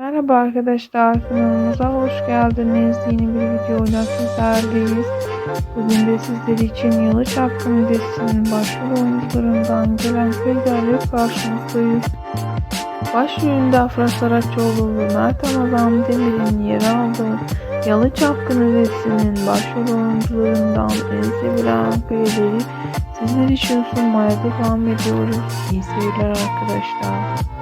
Merhaba arkadaşlar kanalımıza hoş geldiniz. Yeni bir videoyla sizlerleyiz. Bugün de sizler için Yalı Çapkını dizisinin başrol oyuncularından gelen kayıtlarla karşınızdayız. Başrolünde Afra Saraçoğlu ve Mert Ramazan Demir'in yer aldığı Yalı Çapkını dizisinin başrol oyuncularından en sevilen kareleri sizler için sunmaya devam ediyoruz. İyi seyirler arkadaşlar.